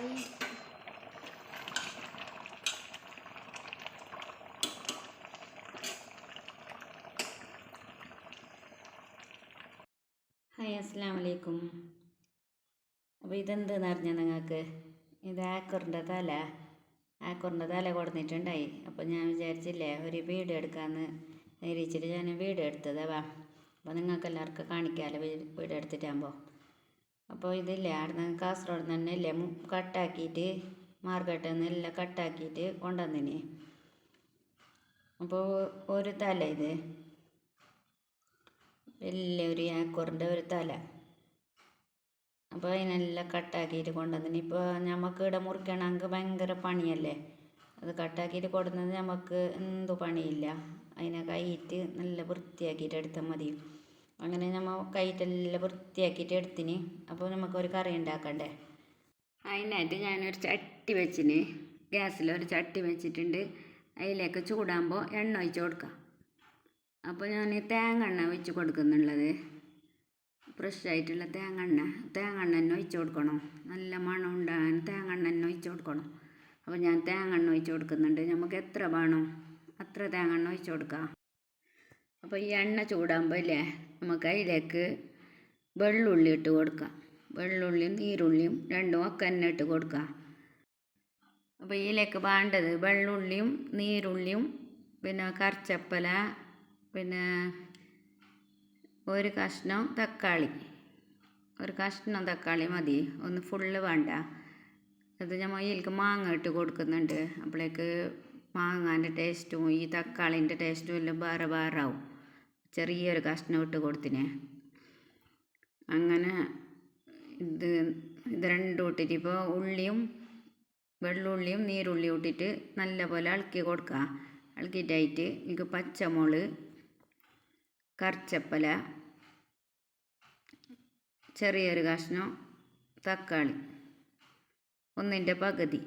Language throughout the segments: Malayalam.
ഹായ് ഹായ് അസ്സാം വലൈക്കും അപ്പോൾ ഇതെന്തെന്ന് അറിഞ്ഞാൽ നിങ്ങൾക്ക്? ഇത് ആക്കറിന്റെ തല. ആക്കറിന്റെ തല കൊടുത്തിട്ടുണ്ടായി അപ്പോൾ ഞാൻ വിചാരിച്ചില്ലേ ഒരു വീഡിയോ എടുക്കാമെന്ന് നിരീക്ഷിച്ചിട്ട് ഞാൻ വീഡിയോ എടുത്തതാ. വാ അപ്പോൾ നിങ്ങൾക്ക് എല്ലാവർക്കും കാണിക്കാമല്ലോ വീഡിയോ എടുത്തിട്ടാകുമ്പോൾ അപ്പോൾ ഇതില്ലേ കാസർഗോഡ് നിന്ന് തന്നെ ഇല്ലേ മു- കട്ടാക്കിയിട്ട് മാർക്കറ്റിൽ നിന്ന് എല്ലാം കട്ടാക്കിയിട്ട് കൊണ്ടുവന്നിനി. അപ്പോൾ ഒരു തല ഇത്. വലിയ ഒരു ഏക്കറിന്റെ ഒരു തല. അപ്പോൾ അതിനെല്ലാം കട്ടാക്കിയിട്ട് കൊണ്ടുവന്നിന്. ഇപ്പോൾ നമുക്ക് ഇവിടെ മുറിക്കണമെങ്കിൽ ഭയങ്കര പണിയല്ലേ? അത് കട്ടാക്കിയിട്ട് കൊടുക്കുന്നത് നമുക്ക് എന്തു പണിയില്ല. അതിനെ കൈയിട്ട് നല്ല വൃത്തിയാക്കിയിട്ട് എടുത്താൽ മതി. അങ്ങനെ നമ്മൾ കൈയിട്ടെല്ലാം വൃത്തിയാക്കിയിട്ട് എടുത്തിന്. അപ്പോൾ നമുക്കൊരു കറി ഉണ്ടാക്കണ്ടേ? അതിനായിട്ട് ഞാനൊരു ചട്ടി വെച്ചിന്. ഗ്യാസിലൊരു ചട്ടി വെച്ചിട്ടുണ്ട്. അതിലേക്ക് ചൂടാകുമ്പോൾ എണ്ണ ഒഴിച്ച് കൊടുക്കാം. അപ്പോൾ ഞാൻ തേങ്ങ എണ്ണ ഒഴിച്ച് കൊടുക്കുന്നുള്ളത്. ഫ്രഷ് ആയിട്ടുള്ള തേങ്ങ എണ്ണ തേങ്ങ എണ്ണ തന്നെ ഒഴിച്ച് കൊടുക്കണം. നല്ല മണം ഉണ്ടാകാൻ തേങ്ങ എണ്ണ തന്നെ ഒഴിച്ച് കൊടുക്കണം. അപ്പോൾ ഞാൻ തേങ്ങ എണ്ണ ഒഴിച്ച് കൊടുക്കുന്നുണ്ട്. നമുക്ക് എത്ര വേണം? അത്ര തേങ്ങ എണ്ണ ഒഴിച്ച് കൊടുക്കാം. അപ്പോൾ ഈ എണ്ണ ചൂടാകുമ്പോൾ അല്ലേ നമുക്ക് അതിലേക്ക് വെള്ളുള്ളി ഇട്ട് കൊടുക്കാം. വെള്ളുള്ളിയും നീരുള്ളിയും രണ്ടും ഒക്കെ തന്നെ ഇട്ട് കൊടുക്കാം. അപ്പോൾ ഇതിലേക്ക് വേണ്ടത് വെള്ളുള്ളിയും നീരുള്ളിയും പിന്നെ കറിച്ചപ്പല പിന്നെ ഒരു കഷ്ണം തക്കാളി. ഒരു കഷ്ണം തക്കാളി മതി. ഒന്ന് ഫുള്ള് വേണ്ട. അത് നമ്മൾ ഇതിലേക്ക് മാങ്ങ ഇട്ട് കൊടുക്കുന്നുണ്ട്. അപ്പോഴേക്ക് മാങ്ങാന്റെ ടേസ്റ്റും ഈ തക്കാളിന്റെ ടേസ്റ്റും എല്ലാം വേറെ വേറെ ആവും. ചെറിയൊരു കഷ്ണം ഇട്ട് കൊടുത്തിനെ. അങ്ങനെ ഇത് ഇത് രണ്ടും ഇട്ടിട്ട് ഇപ്പോൾ ഉള്ളിയും വെള്ളുള്ളിയും നീരുള്ളിയും ഇട്ടിട്ട് നല്ലപോലെ ഇളക്കി കൊടുക്കുക ഇളക്കിയിട്ടായിട്ട് എനിക്ക് പച്ചമുളക് കറിച്ചപ്പല ചെറിയൊരു കഷ്ണം തക്കാളി ഒന്നിന്റെ പകുതി.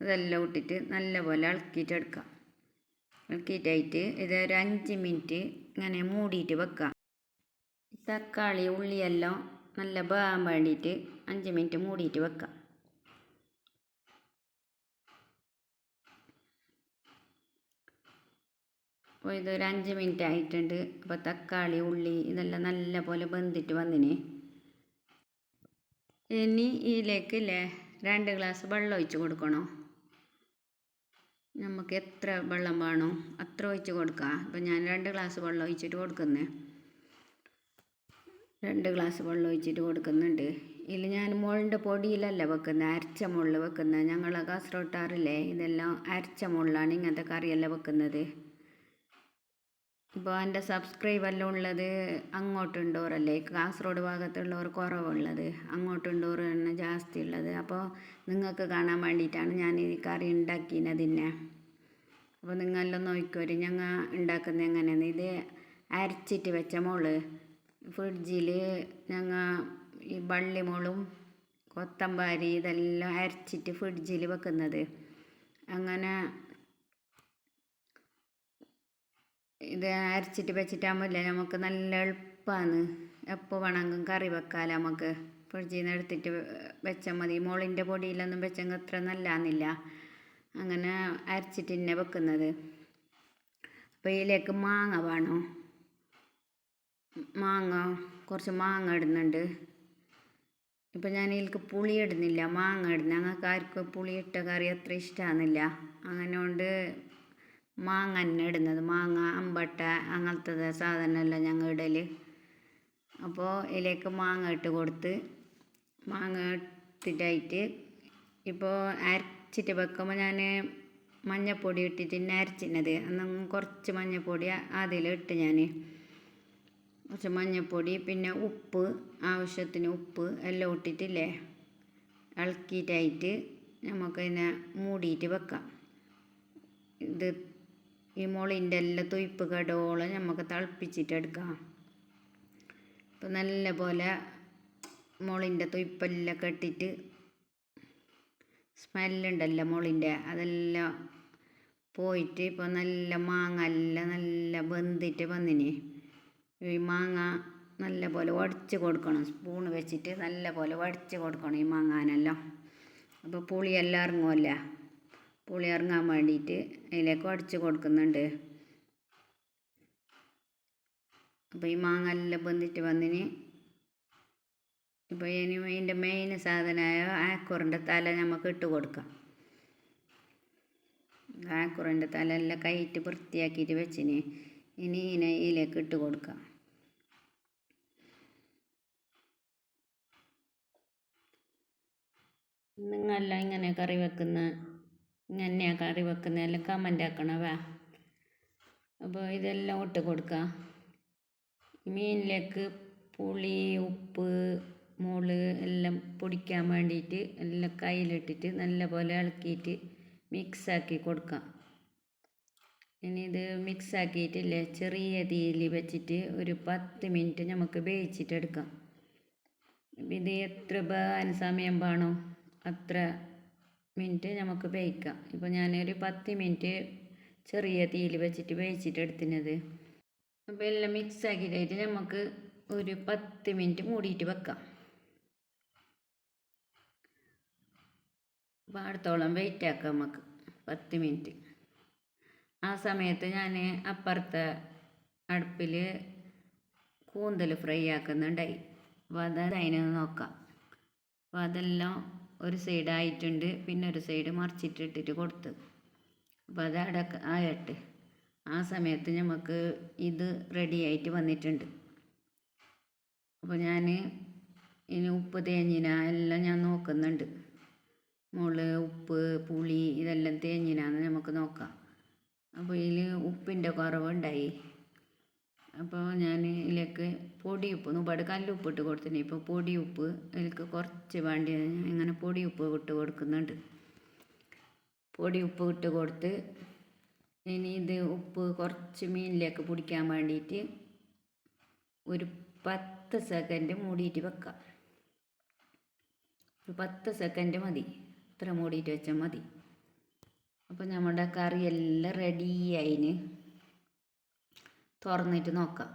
ഇതെല്ലാം ഇട്ടിട്ട് നല്ലപോലെ പോലെ എടുക്കാം ഇളക്കിയിട്ടായിട്ട് ഒരു അഞ്ച് മിനിറ്റ് ഇങ്ങനെ മൂടിയിട്ട് വെക്കാം. തക്കാളി ഉള്ളിയെല്ലാം നല്ല വേകാൻ വേണ്ടിയിട്ട് അഞ്ച് മിനിറ്റ് മൂടിയിട്ട് വെക്കാം. അപ്പോൾ ഇതൊരു അഞ്ച് മിനിറ്റ് ആയിട്ടുണ്ട്. അപ്പോൾ തക്കാളി ഉള്ളി ഇതെല്ലാം നല്ല പോലെ വെന്തിട്ട് വന്നിന്. ഇനി ഇതിലേക്ക് ഇല്ലേ രണ്ട് ഗ്ലാസ് വെള്ളം ഒഴിച്ച് കൊടുക്കണം? നമുക്ക് എത്ര വെള്ളം വേണോ അത്ര ഒഴിച്ച് കൊടുക്കുക അപ്പം ഞാൻ രണ്ട് ഗ്ലാസ് വെള്ളം ഒഴിച്ചിട്ട് കൊടുക്കുന്നേ. രണ്ട് ഗ്ലാസ് വെള്ളം ഒഴിച്ചിട്ട് കൊടുക്കുന്നുണ്ട്. ഇതിൽ ഞാൻ മുളിന്റെ പൊടിയിലല്ല വെക്കുന്നത് അരച്ച മുള്ളിൽ വെക്കുന്നത് ഞങ്ങൾ കാസർഗോട്ടാറില്ലേ ഇതെല്ലാം അരച്ച മുള്ളാണ് ഇങ്ങനത്തെ കറിയെല്ലാം വെക്കുന്നത്. ഇപ്പോൾ എന്റെ സബ്സ്ക്രൈബെല്ലാം ഉള്ളത് അങ്ങോട്ടുണ്ടോറല്ലേ? കാസർഗോഡ് ഭാഗത്തുള്ളവർ കുറവുള്ളത് അങ്ങോട്ടുണ്ടോർ തന്നെ ജാസ്തി ഉള്ളത് അപ്പോൾ നിങ്ങൾക്ക് കാണാൻ വേണ്ടിയിട്ടാണ് ഞാൻ ഈ കറി ഉണ്ടാക്കിയത് തന്നെ അപ്പോൾ നിങ്ങളെല്ലാം നോക്കിക്കോരി ഞങ്ങൾ ഉണ്ടാക്കുന്നത് എങ്ങനെയാണ് ഇത് അരച്ചിട്ട് വെച്ച മോൾ. ഫ്രിഡ്ജിൽ ഞങ്ങൾ ഈ വള്ളിമുളും കൊത്തമ്പാരി ഇതെല്ലാം അരച്ചിട്ട് ഫ്രിഡ്ജിൽ വെക്കുന്നത്. അങ്ങനെ ഇത് അരച്ചിട്ട് വെച്ചിട്ടാകുമ്പോൾ നമുക്ക് നല്ല എളുപ്പമാണ് എപ്പോൾ വേണമെങ്കിലും കറി വെക്കാൻ നമുക്ക്. ഫ്രിഡ്ജിൽ നിന്ന് എടുത്തിട്ട് വെച്ചാൽ മതി. മോളിന്റെ പൊടിയിലൊന്നും വെച്ചെങ്കിൽ അത്ര നല്ലാന്നില്ല. അങ്ങനെ അരച്ചിട്ട് തന്നെ വെക്കുന്നത്. അപ്പോൾ ഇതിലേക്ക് മാങ്ങ വേണോ? മാങ്ങ. കുറച്ച് മാങ്ങ ഇടുന്നുണ്ട്. ഇപ്പം ഞാൻ ഇതിലേക്ക് പുളി ഇടുന്നില്ല. മാങ്ങ ഇടുന്നു. ഞങ്ങൾക്ക് ആർക്കും പുളി ഇട്ട കറി അത്ര ഇഷ്ടമാകുന്നില്ല അങ്ങനെ കൊണ്ട് മാങ്ങ തന്നെ ഇടുന്നത്. മാങ്ങ അമ്പട്ട അങ്ങനത്തെ സാധനമെല്ലാം ഞങ്ങൾ ഇടൽ അപ്പോൾ ഇതിലേക്ക് മാങ്ങ ഇട്ട് കൊടുത്ത് മാങ്ങ ഇട്ടിട്ടായിട്ട് ഇപ്പോൾ അരച്ചിട്ട് വെക്കുമ്പോൾ ഞാൻ മഞ്ഞപ്പൊടി ഇട്ടിട്ട് തന്നെ അരച്ചിരുന്നത്. അന്ന് കുറച്ച് മഞ്ഞപ്പൊടി അതിലിട്ട് ഞാൻ. കുറച്ച് മഞ്ഞപ്പൊടി പിന്നെ ഉപ്പ് ആവശ്യത്തിന് ഉപ്പ് എല്ലാം ഇട്ടിട്ടില്ലേ? ഇളക്കിയിട്ടായിട്ട് നമുക്കതിനെ മൂടിയിട്ട് വെക്കാം. ഇത് ഈ മുളിന്റെ എല്ലാ തൊയ്പ്പ് കടോളം നമുക്ക് തിളപ്പിച്ചിട്ട് എടുക്കാം. അപ്പോൾ നല്ല പോലെ മുളിന്റെ തൊയ്പ്പെല്ലാം കെട്ടിട്ട് സ്മെല്ലുണ്ടല്ലോ മുളിന്റെ അതെല്ലാം പോയിട്ട് ഇപ്പോൾ നല്ല മാങ്ങ എല്ലാം നല്ല വെന്തിട്ട് വന്നിന്. ഈ മാങ്ങ നല്ല പോലെ വടിച്ച് കൊടുക്കണം സ്പൂൺ വെച്ചിട്ട് നല്ല പോലെ വടിച്ച് കൊടുക്കണം ഈ മാങ്ങാനെല്ലാം. അപ്പോൾ പുളിയെല്ലാം ഇറങ്ങുമല്ല പുളി ഇറങ്ങാൻ വേണ്ടിയിട്ട് അതിലേക്ക് അടിച്ച് കൊടുക്കുന്നുണ്ട്. അപ്പോൾ ഈ മാങ്ങ എല്ലാം പൊന്തിട്ട് വന്നിന്. ഇപ്പോൾ ഇനി ഇതിന്റെ മെയിൻ സാധനമായ ആക്കുറിന്റെ തല നമുക്ക് ഇട്ട് കൊടുക്കാം. ആക്കുറിന്റെ തല എല്ലാം കൈയിട്ട് വൃത്തിയാക്കിയിട്ട് വെച്ചിന്. ഇനി ഇതിനെ ഇതിലേക്ക് ഇട്ട് കൊടുക്കാം. നിങ്ങളെല്ലാം ഇങ്ങനെ കറി വെക്കുന്ന ഇങ്ങനെയാണ് കറി വെക്കുന്ന? എല്ലാം കമന്റ് ആക്കണവേ അപ്പോൾ ഇതെല്ലാം ഇട്ട് കൊടുക്കാം. മീനിലേക്ക് പുളി ഉപ്പ് മുളക് എല്ലാം പൊടിക്കാൻ വേണ്ടിയിട്ട് എല്ലാം കയ്യിലിട്ടിട്ട് നല്ലപോലെ ഇളക്കിയിട്ട് മിക്സാക്കി കൊടുക്കാം. ഇനി ഇത് മിക്സാക്കിയിട്ടില്ലേ? ചെറിയ തീയിൽ വെച്ചിട്ട് ഒരു പത്ത് മിനിറ്റ് നമുക്ക് വേവിച്ചിട്ട് എടുക്കാം ഇത് എത്ര വേവാൻ സമയം വേണോ? അത്ര മിനിറ്റ് നമുക്ക് വേവിക്കാം. ഇപ്പോൾ ഞാനൊരു പത്ത് മിനിറ്റ് ചെറിയ തീയിൽ വെച്ചിട്ട് വേവിച്ചിട്ട് എടുത്തിനത് അപ്പോൾ എല്ലാം മിക്സ് ആക്കിയിട്ട് നമുക്ക് ഒരു പത്ത് മിനിറ്റ് മൂടിയിട്ട് വെക്കാം. പാടത്തോളം വെയിറ്റ് ആക്കാം നമുക്ക്. പത്ത് മിനിറ്റ്. ആ സമയത്ത് ഞാൻ അപ്പുറത്തെ അടുപ്പിൽ കൂന്തൽ ഫ്രൈ ആക്കുന്നുണ്ടായി. അപ്പോൾ അത് നോക്കാം. അപ്പോൾ അതെല്ലാം ഒരു സൈഡ് ആയിട്ടുണ്ട്. പിന്നെ ഒരു സൈഡ് മറിച്ചിട്ടിട്ടിട്ട് കൊടുത്ത്. അപ്പോൾ അത് അട ആയിട്ട് ആ സമയത്ത് നമുക്ക് ഇത് റെഡി ആയിട്ട് വന്നിട്ടുണ്ട്. അപ്പോൾ ഞാൻ ഇനി ഉപ്പ് തേഞ്ഞിന എല്ലാം ഞാൻ നോക്കുന്നുണ്ട്. മുൾ ഉപ്പ് പുളി ഇതെല്ലാം തേഞ്ഞിനാന്ന് നമുക്ക് നോക്കാം. അപ്പോൾ ഇതിൽ ഉപ്പിന്റെ കുറവുണ്ടായി. അപ്പോൾ ഞാൻ ഇതിലേക്ക് പൊടി ഉപ്പ് ഒരുപാട് കല്ലുപ്പ് ഇട്ട് കൊടുത്തിന്. ഇപ്പോൾ പൊടി ഉപ്പ് ഇതിലേക്ക് കുറച്ച് വേണ്ടി ഇങ്ങനെ പൊടി ഉപ്പ് ഇട്ട് കൊടുക്കുന്നുണ്ട്. പൊടി ഉപ്പ് ഇട്ട് കൊടുത്ത് ഇനി ഇത് ഉപ്പ് കുറച്ച് മീനിലേക്ക് പിടിക്കാൻ വേണ്ടിയിട്ട് ഒരു പത്ത് സെക്കൻഡ് മൂടിയിട്ട് വെക്കാം. ഒരു പത്ത് സെക്കൻഡ് മതി. ഇത്ര മൂടിയിട്ട് വെച്ചാൽ മതി. അപ്പോൾ നമ്മുടെ കറിയെല്ലാം റെഡി ആയിന്. തുറന്നിട്ട് നോക്കാം.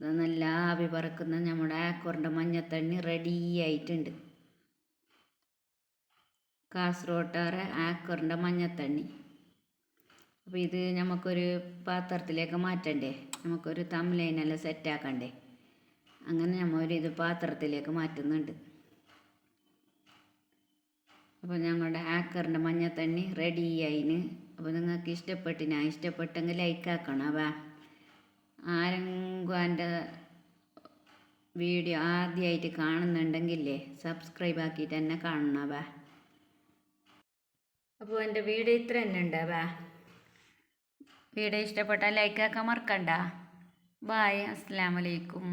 ഇത് നല്ല ആവി പറക്കുന്ന നമ്മുടെ ആക്കോറിന്റെ മഞ്ഞത്തണ്ണി റെഡി ആയിട്ടുണ്ട്. കാസർഗോട്ടാറെ ആക്കറിന്റെ മഞ്ഞത്തണ്ണി. അപ്പോൾ ഇത് നമുക്കൊരു പാത്രത്തിലേക്ക് മാറ്റണ്ടേ? നമുക്കൊരു തംലൈനെല്ലാം സെറ്റാക്കണ്ടേ അങ്ങനെ നമ്മൾ ഇത് പാത്രത്തിലേക്ക് മാറ്റുന്നുണ്ട്. അപ്പോൾ ഞങ്ങളുടെ ആക്കറിന്റെ മഞ്ഞത്തണ്ണി റെഡി ആയിന്. അപ്പോൾ നിങ്ങൾക്ക് ഇഷ്ടപ്പെട്ടിനാ ഇഷ്ടപ്പെട്ടെങ്കിൽ ലൈക്ക് ആക്കണം. വാ ആരെങ്കിലും എന്റെ വീഡിയോ ആദ്യമായിട്ട് കാണുന്നുണ്ടെങ്കിലേ സബ്സ്ക്രൈബ് ആക്കിയിട്ട് തന്നെ കാണണവ അപ്പോൾ എന്റെ വീഡിയോ ഇത്ര തന്നെ ഉണ്ടാവ വീഡിയോ ഇഷ്ടപ്പെട്ടാൽ ലൈക്ക് ആക്കാൻ മറക്കണ്ട. ബായ് അസ്സാം വലൈക്കും